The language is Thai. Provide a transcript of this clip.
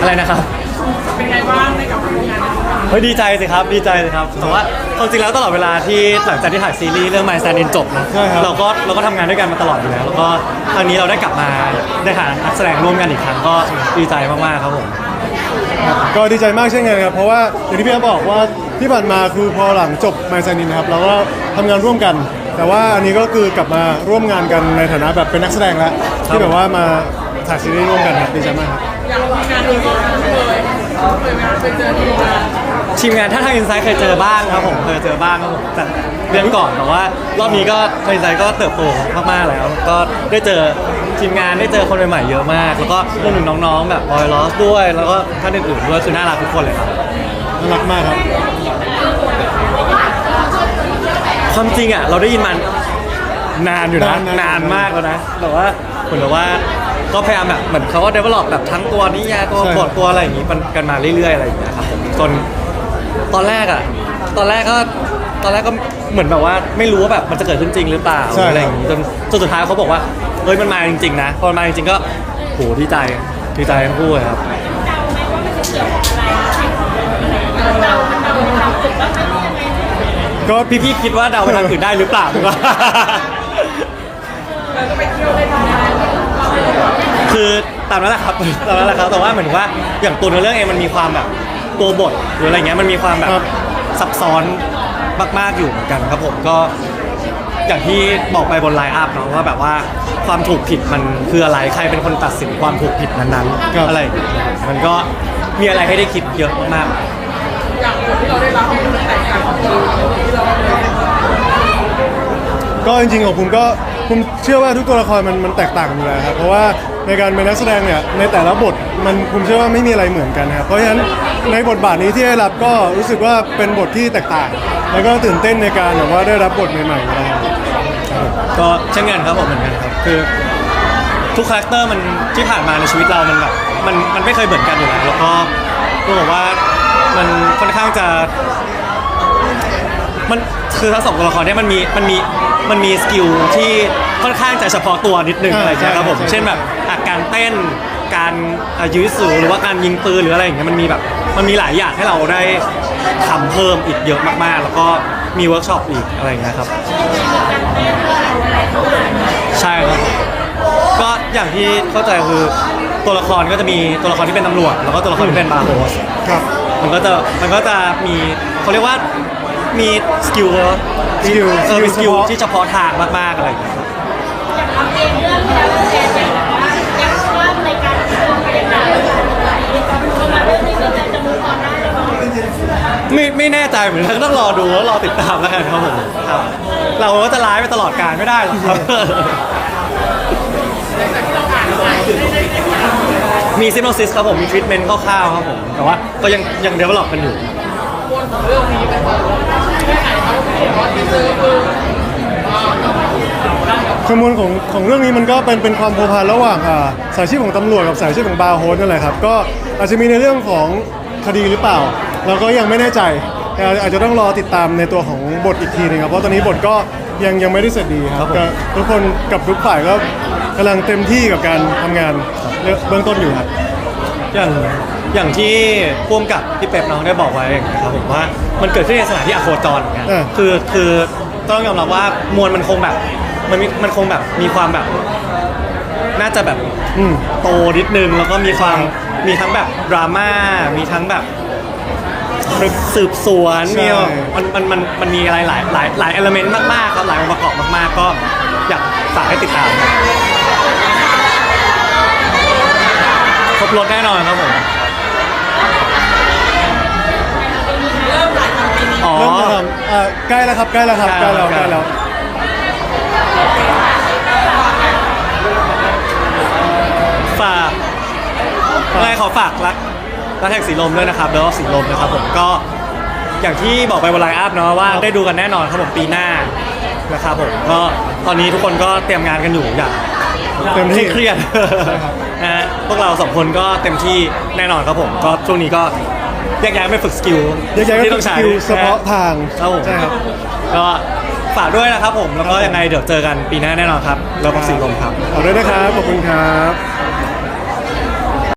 อะไรนะครับ เป็นไงบ้างในกับผลงานเฮ้ยดีใจสิครับดีใจสิครับแต่ว่าความจริงแล้วตลอดเวลาที่หลังจากที่ถ่ายซีรีส์เรื่อง My Stand In จบนะใช่ครับเราก็เราก็ทำงานด้วยกันมาตลอดอยู่แล้ว แล้วก็ครั้งนี้เราได้กลับมาได้หานักแสดงร่วมกันอีกครั้งก็ดีใจมากๆครับผม ก็ดีใจมากเช่นกันครับ เพราะว่าอย่างที่พี่แอฟบอกว่าที่ผ่านมาคือพอหลังจบไมซ์ซนินนะครับเราก็ทำงานร่วมกัน แต่ว่าอันนี้ก็คือกลับมาร่วมงานกันในฐานะแบบเป็นนักแสดงแล้วที่แบบว่ามาถ่ายซีรีส์ร่วมกันครับดีใจมากครับ อย่า งผลงานนี้ก็เคยเคยไหมคะเคยเจอที่งานทีมงานถ้าทางอินไซด์เคยเจอบ้างครับผมเคยเจอบ้างครับผมแต่เดือนก่อนแต่ว่ารอบนี้ก็ทางอินไซด์ก็เติบโตมากๆแล้ว ก็ได้เจอทีมงานได้เจอคนใหม่ๆเยอะมาก แล้วก็รวมถึงน้องๆแบบบอยลอสด้วย แล้วก็ท่านอื่นๆด้วยคือน่ารักทุกคนเลยครับน่ารักมากครับ ความจริงอะเราได้ยินมันนานอยู่นะนานๆนานมากแล้วนะแต่ว่าเหมือนกับว่า ก็พยายามแบบเหมือนเขาก็ develop แบบทั้งตัวนิยายตัวใช่บทตัวอะไรอย่างงี้มันกันมาเรื่อยๆอะไรอย่างเงี้ยครับผมจนตอนแรกอะ ตอนแรกก็ตอนแรกก็เหมือนแบบว่าไม่รู้ว่าแบบมันจะเกิดขึ้นจริงหรือเปล่าใช่อะไรอย่างงี้จนจนสุดท้ายเขาบอกว่าเฮ้ยมันมาจริงๆนะพอมันมาจริงๆก็โหดีใจดีใจทั้งคู่เลยครับ ก็พี่ๆคิดว่าเดาไปทางอื่นได้หรือเปล่าแล้วก็ไปเที่ยวได้ทำงาน คือตามนั้นแหละครับ ตามนั้นแหละครับแต่ว่าเหมือนว่าอย่างตัวเนื้อเรื่องเองมันมีความแบบตัวบทหรืออะไรเงี้ยมันมีความแบบครับซับซ้อนมากๆอยู่เหมือนกันครับผมก็อย่างที่บอกไปบนไลน์อัพเนาะว่าแบบว่าความถูกผิดมันคืออะไรใครเป็นคนตัดสินความถูกผิดนั้นครับๆอะไรอย่างเงี้ยมันก็มีอะไรให้ได้คิดเยอะมากอย่างบทที่เราได้รับมันแตกต่างจากที่เราได้รับก็จริงๆของผมก็ผมเชื่อว่าทุกตัวละครมันมันแตกต่างกันอยู่แล้วครับเพราะว่า ในการเป็นนักแสดงเนี่ยในแต่ละบทมันผมเชื่อว่าไม่มีอะไรเหมือนกันครับเพราะฉะนั้นในบทบาทนี้ที่ได้รับก็รู้สึกว่าเป็นบทที่แตกต่าง แล้วก็ตื่นเต้นในการแบบว่าได้รับบทใหม่ๆนะครับก็เช่นกันครับผมเหมือนกันครับคือทุกคาแรคเตอร์มันที่ผ่านมาในชีวิตเรามันแบบมันมันไม่เคยเหมือนกันอยู่แล้วแล้วก็ต้องบอกว่ามันค่อนข้างจะ มันคือทั้งสองตัวละครเนี่ยมันมีมันมี มันมีสกิลที่ค่อนข้างจะเฉพาะตัวนิดนึงอ่าอะไรอย่างเงี้ยครับผมใช่ใช่เช่นแบบอะการเต้นการอะยืดสูหรือว่าการยิงปืนหรืออะไรอย่างเงี้ยมันมีแบบมันมีหลายอย่างให้เราได้ทำเพิ่มอีกเยอะมากๆ แล้วก็มีเวิร์กช็อปอีกอะไรอย่างเงี้ยครับใช่ครับก็อย่างที่เข้าใจคือตัวละครก็จะมีตัวละครที่เป็นตำรวจแล้วก็ตัวละครที่เป็นบาร์โฮสครับมันก็จะมันก็จะมีเขาเรียกว่า มีสกิลสกิลเออมีสกิลเฉพาะที่เฉพาะทางมากๆอะไรอย่างเงี้ยครับทำเองเรื่องที่แล้วแทนยังแบบว่ายังว่าในการทำเป็นหนังพอมาเรื่องนี้ก็จะจะมูฟออนได้เลยเนาะไม่ไม่แน่ใจเหมือนกันต้องรอดูแล้วรอติดตามแล้วกันครับผมครับเราก็จะร้ายไปตลอดการไม่ได้หรอกครับมีซิโนซิสครับผมมีทรีทเมนต์คร่าวๆครับผมแต่ว่าก็ยังยังเดเวลลอปกันอยู่ วนของเรื่องนี้เป็นแบบแค่ไหนครับผมว่าที่ซื้อคือขมวลของของเรื่องนี้มันก็เป็นเป็นความโพพานระหว่างอ่าสายชีพของตำรวจกับสายชีพของบาร์โฮสนั่นแหละครับก็อาจจะมีในเรื่องของคดีหรือเปล่า เราก็ยังไม่แน่ใจแต่อาจจะต้องรอติดตามในตัวของบทอีกทีหนึงครับเพราะตอนนี้บทก็ยังยังไม่ได้เสร็จดีครับก็ทุกคนกับทุกฝ่ายก็กำลังเต็มที่กับการทำงานเบื้องต้นอยู่ครับ อย่างอย่างที่พ่วงกับพี่เป็ปน้องได้บอกไว้นะครับผมว่ามันเกิดขึ้นในสถานที่อโคจรเหมือนกันเออ คือคือต้องยอมรับว่ามวลมันคงแบบมันมีมันคงแบบมีความแบบ น่าจะแบบอืม โตนิดนึงแล้วก็มีความมีทั้งแบบดราม่ามีทั้งแบบสืบสวนใช่ มีมันมันมันมันมีอะไรหลายหลายหลายเอลเมนต์มากๆครับหลายองค์ประกอบมากๆ ก็อยากฝากให้ติดตามคร บรถแน่นอนครับผมอ๋อ เริ่มจะทำอ่าใกล้แล้วครับใกล้แล้วครับใกใกล้ล้แล้แล้ววใกล้แล้ว ฝากอะไรขอฝากรักรักแห่งสีลมด้วยนะครับแล้วก็สีลมนะครับผมก็อย่างที่บอกไปบนไลน์อัพเนาะว่าได้ดูกันแน่นอนครับผมปีหน้านะครับผมก็ตอนนี้ทุกคนก็เตรียมงานกันอยู่อย่างเต็มที่เครียด นะฮะพวกเราสองคนก็เต็มที่แน่นอนครับผมก็ช่วงนี้ก็แยกย้ายไปฝึกสกิลเยอะแยะก็ที่ต้ต้อองงใช้สกิลเฉพาะทางครับผมใช่ครับ ก็ฝากด้วยนะครับผมแล้วก็ยังไงเดี๋ยวเจอกันปีหน้าแน่นอนครับแล้วก็สีลมครับ ขอบด้วยนะครับ ขอบคุณครับ